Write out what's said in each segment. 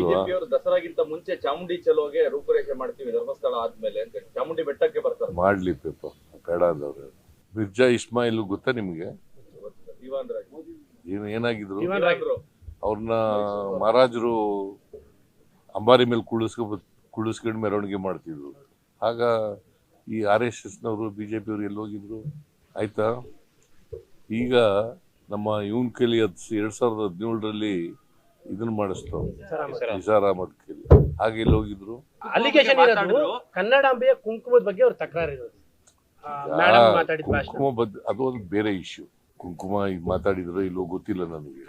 ಅಲ್ವಾ ಬಿಜೆಪಿಯವರು ದಸರಾಗಿಂತ ಮುಂಚೆ ಚಾಮುಂಡಿ ಚಲೋಗೆ ರೂಪುರೇಷೆ ಮಾಡ್ತೀವಿ ಧರ್ಮಸ್ಥಳ ಆದ್ಮೇಲೆ ಅಂತ ಚಾಮುಂಡಿ ಬೆಟ್ಟಕ್ಕೆ ಬರ್ತಾರೆ. ಮಾಡ್ಲಿ ಪೇಪ ಬೇಡ ಅಂದವ್ರು ಮಿರ್ಜಾ ಇಸ್ಮಾಯಿಲ್ ಗೊತ್ತಾ ನಿಮ್ಗೆ? ರಾಜ್ ಏನು ಏನಾಗಿದ್ರು. ಅವ್ರನ್ನ ಮಹಾರಾಜರು ಅಂಬಾರಿ ಮೇಲೆ ಕುಳಿಸ್ಕೊ ಕುಳಿಸ್ಕೊಂಡು ಮೆರವಣಿಗೆ ಮಾಡ್ತಿದ್ರು. ಆಗ ಈ ಆರ್ ಎಸ್ ಎಸ್ನವರು ಬಿ ಜೆ ಪಿಯವರು ಎಲ್ಲಿ ಹೋಗಿದ್ರು? ಆಯ್ತಾ? ಈಗ ನಮ್ಮ ಇವನ್ ಕೈಲಿ ಹತ್ತು ಎರಡ್ ಸಾವಿರದ ಹದಿನೇಳರಲ್ಲಿ ಇದನ್ನ ಮಾಡಿಸ್ತು. ನಿಸಾರ್ ಅಹಮದ್ ಹಾಗೆ ಇಲ್ಲಿ ಹೋಗಿದ್ರು. ಅಲಿಗೇಷನ್ ಇರೋದು ಕನ್ನಡಾಂಬೆಯ ಕುಂಕುಮದ ಬಗ್ಗೆ ಅವ್ರ ತಕರಾರು ಇರೋದು. ಕುಂಕುಮ ಬದ್ ಅದು ಒಂದು ಬೇರೆ ಇಶ್ಯೂ ಕುಂಕುಮ ಈಗ ಮಾತಾಡಿದ್ರು ಇಲ್ಲೋ ಗೊತ್ತಿಲ್ಲ ನನಗೆ.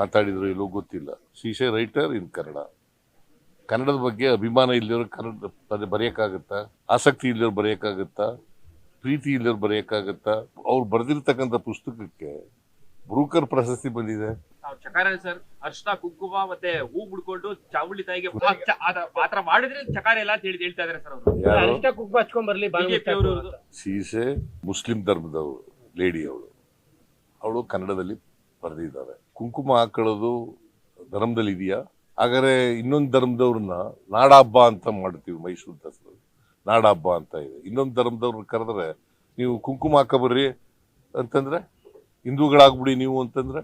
ಮಾತಾಡಿದ್ರು ಇಲ್ಲೋ ಗೊತ್ತಿಲ್ಲ. ಶೀಶೆ ರೈಟರ್ ಇನ್ ಕನ್ನಡ ಕನ್ನಡದ ಬಗ್ಗೆ ಅಭಿಮಾನ ಇಲ್ಲಿರೋ ಕನ್ನಡ ಅದೇ ಬರೆಯಕ್ಕಾಗತ್ತಾ? ಆಸಕ್ತಿ ಇಲ್ಲಿರೋ ಬರೆಯಕ್ಕಾಗತ್ತಾ? ಪ್ರೀತಿ ಇಲ್ಲಿರೋ ಬರೆಯಕ್ಕಾಗತ್ತಾ? ಅವ್ರು ಬರೆದಿರ್ತಕ್ಕಂಥ ಪುಸ್ತಕಕ್ಕೆ ಬ್ರೂಕರ್ ಪ್ರಶಸ್ತಿ ಬಂದಿದೆ. ಚಕಾರ ಸರ್ ಅರ್ಶನ ಕುಂಕುಮ ಮತ್ತೆ ಹೂ ಬಿಡ್ಕೊಂಡು ಚಾವುಳಿ ತಾಯಿಗೆ ಪಾತ್ರ ಮಾಡಿದ್ರೆ ಚಕಾರ ಎಲ್ಲ ಅಂತ ಹೇಳಿ ಹೇಳ್ತಾ ಇದಾರೆ ಸರ್ ಅವರು. ಕುಂಕುಮ ಹಚ್ಕೊಂಡ್ ಬರ್ಲಿ ಬಿಜೆಪಿ ಅವರು ಸೀಸೆ ಮುಸ್ಲಿಂ ಧರ್ಮದವರು ಲೇಡಿ ಅವಳು ಅವಳು ಕನ್ನಡದಲ್ಲಿ ಬರೆದಿದ್ದಾರೆ. ಕುಂಕುಮ ಹಾಕೊಳ್ಳೋದು ಧರ್ಮದಲ್ಲಿ ಇದೆಯಾ? ಹಾಗಾದ್ರೆ ಇನ್ನೊಂದು ಧರ್ಮದವ್ರನ್ನ ನಾಡಹಬ್ಬ ಅಂತ ಮಾಡ್ತೀವಿ ಮೈಸೂರು ದಸರಾ ನಾಡಹಬ್ಬ ಅಂತ ಇದೆ. ಇನ್ನೊಂದು ಧರ್ಮದವ್ರನ್ನ ಕರೆದ್ರೆ ನೀವು ಕುಂಕುಮ ಹಾಕಬರ್ರಿ ಅಂತಂದ್ರೆ ಹಿಂದೂಗಳಾಗ್ಬಿಡಿ ನೀವು ಅಂತಂದ್ರೆ